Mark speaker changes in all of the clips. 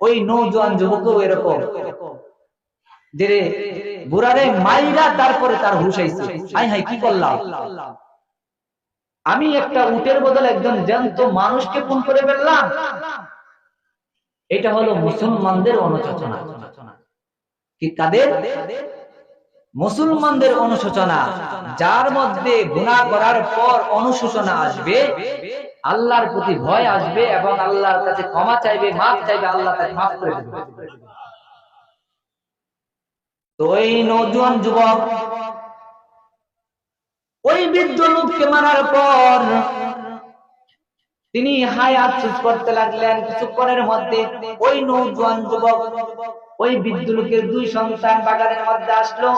Speaker 1: ওই নৌজোয়ান যুবকও এরকম। যে বুড়ারে মাইরা তারপরে তার হাই হাই, কি করলাম? আমি একটা উটের বদলে একজন জ্যান্ত মানুষকে খুন করে ফেললাম। এটা হলো মুসলমানদের অনুশোচনা। কি মুসলমানদের অনুশোচনা, যার মধ্যে গুনাহ করার পর অনুশোচনা আসবে, আল্লাহর প্রতি ভয় আসবে এবং আল্লাহর কাছে ক্ষমা চাইবে, মাফ চাইবে, আল্লাহ তাকে মাফ করে দেবে। তো এই নৌজওয়ান যুবক, ওই বৃদ্ধ লোককে মারার পর তিনি হাই আফসোস করতে লাগলেন। কিছুক্ষণের মধ্যে ওই নৌজওয়ান যুবক, ওই বৃদ্ধ লোকের দুই সন্তান বাগানের মধ্যে আসলো।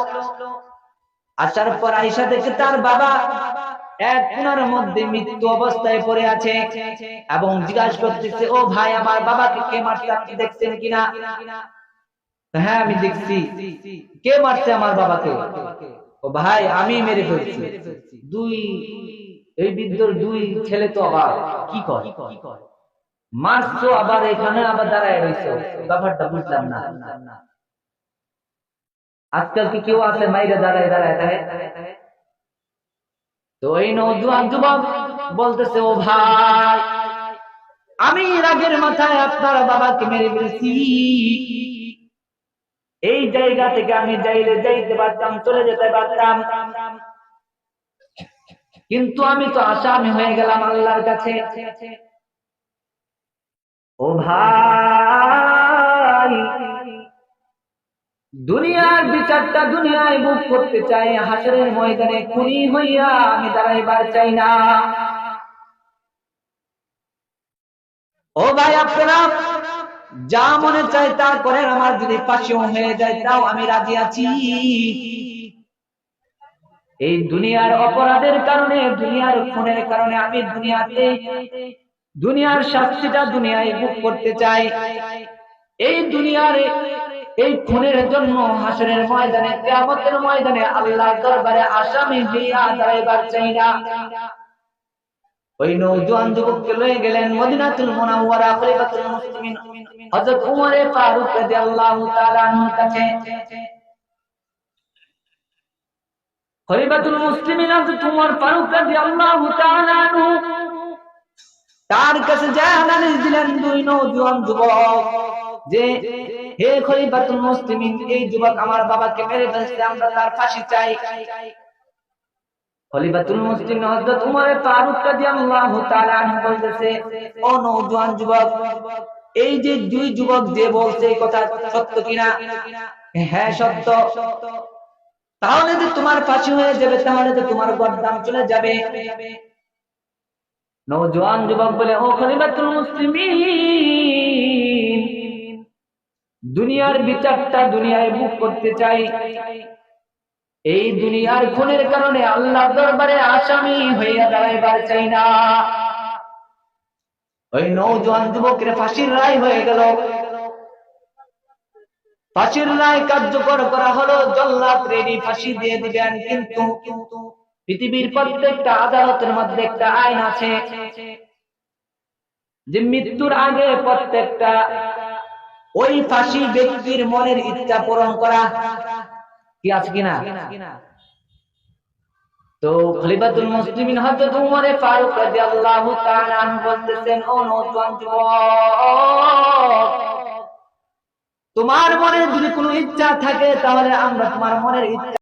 Speaker 1: আসার পর আইসা দেখে তার বাবা এক কোনার মধ্যে মৃত্যু অবস্থায় পড়ে আছে এবং জিজ্ঞাসা করতেছে, ও ভাই, আমার বাবাকে কে মারছে? আপনি দেখছেন কিনা? হ্যাঁ আমি দেখছি। কে মারছে আমার বাবাকে? ও ভাই, আমি মেরে ফেলছি। দুই এই বৃদ্ধর দুই ছেলে তো আবার কি মারছো আবার এখানে আবার দাঁড়ায় রয়েছে। ব্যাপারটা বুঝলাম না। আজকাল কি কেউ আছে দাঁড়ায় দাঁড়ায় তো এই নৌজওয়ান যুবক বলতেছে, ও ভাই, আমি রাগের মাথায় আপনার বাবাকে মেরে ফেলেছি। এই জায়গা থেকে আমি যাইলে যাইতে পারতাম, চলে যেতে পারতাম। কিন্তু আমি তো আসামি হয়ে গেলাম আল্লাহর কাছে। ও ভাই, দুনিয়ার বিচারটা দুনিয়ায় বুক করতে চাই, হাসরের ময়দানে খুনি হইয়া আমি দাঁড়াইবার চাই না। ও ভাই, আপনারা যা মনে চাই তা করেন, আমার যদি পাশেও হয়ে যায়, তাও আমি রাজি আছি। এই দুনিয়ার অপরাধের কারণে, দুনিয়ার খুনের কারণে আমি দুনিয়াতে, দুনিয়ার শাস্তিটা দুনিয়ায় বুক করতে চাই। এই দুনিয়ার, এই খুনের জন্য হাসনের ময়দানে, কেয়ামতের ময়দানে আল্লাহ দরবারে আসামি হইয়া দাঁড়াইবার চাই না। ওই নৌজওয়ান যুবককে লয়ে গেলেন মদিনাতুল মুনাওয়ারা, খলিফাতুল মুসলিমিন, হযরত উমরে ফারুক রাদিয়াল্লাহু তাআলা কাছে খলিফাতুল মুসলিমিন হযরত উমর ফারুক রাদিয়াল্লাহু তাআলা আনহু। তার কাছে নালিশ দিলেন দুই নৌজওয়ান যুবক, যে, হে খলিফাতুল মুসলিমিন, এই যুবক আমার বাবাকে মেরে আমরা তার ফাঁসি চাই। খলিফাতুল হযরত উমর ফারুক রাদিয়াল্লাহু তাআলা আনহু বলতেছে, ও নওজোয়ান যুবক, এই যে দুই যুবক যে বলছে এই কথা সত্য কিনা? হ্যাঁ সত্য। তাহলে যে তোমার ফাঁসি হয়ে যাবে, তাহলে তো তোমার গর্দান চলে যাবে। নওজোয়ান যুবক বলে, ও খলিফাতুল মুসলিমিন, দুনিয়ার বিচারটা দুনিয়ায় বুক করতে চাই। এই দুনিয়ার খুনের কারণে আল্লাহ দরবারে আসামি হইয়া দাঁড়াইবার চাই না। ওই নৌজওয়ান যুবকের ফাঁসির রায় হয়ে গেল। ফাঁসির রায় কার্যকর করা হলো, জল্লাদ রেডি, ফাঁসি দিয়ে দিবেন, কিন্তু পৃথিবীর প্রত্যেকটা আদালতের মধ্যে একটা আইন আছে যে মৃত্যুর আগে প্রত্যেকটা ওই ফাঁসি ব্যক্তির মনের ইচ্ছা পূরণ করা কি আছে কিনা? তো খলিফাতুল মুসলিমিন হযরত উমরে ফারুক রাদিয়াল্লাহু তাআলা বলতেছেন, ও নওজোয়ান যুবক তোমার মনে যদি কোনো ইচ্ছা থাকে তাহলে আমরা তোমার মনের ইচ্ছা